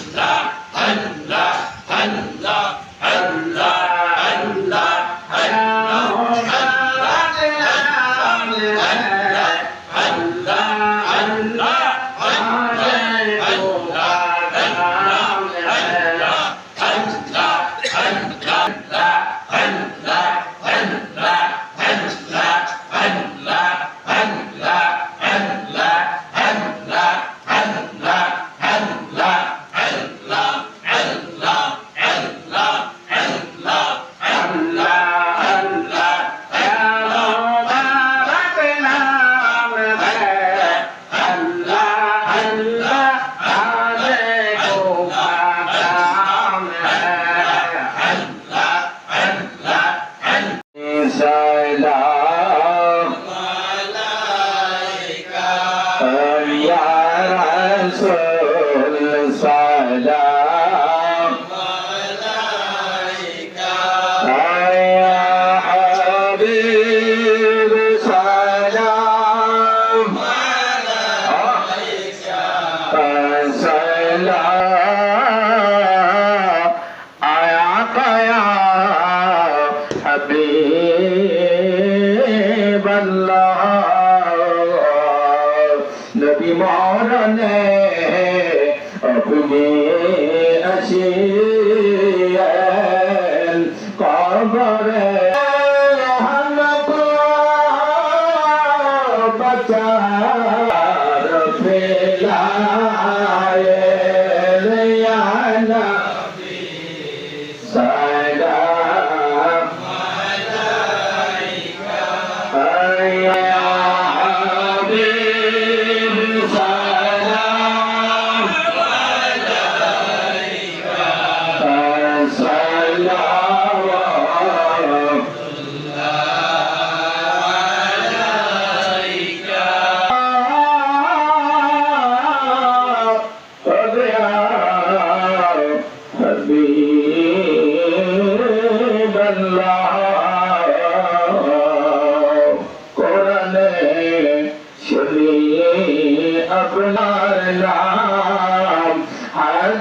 Allah So sada মরণে আপনি আসিয়েন কবরে বাচার ফেলা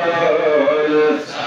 soul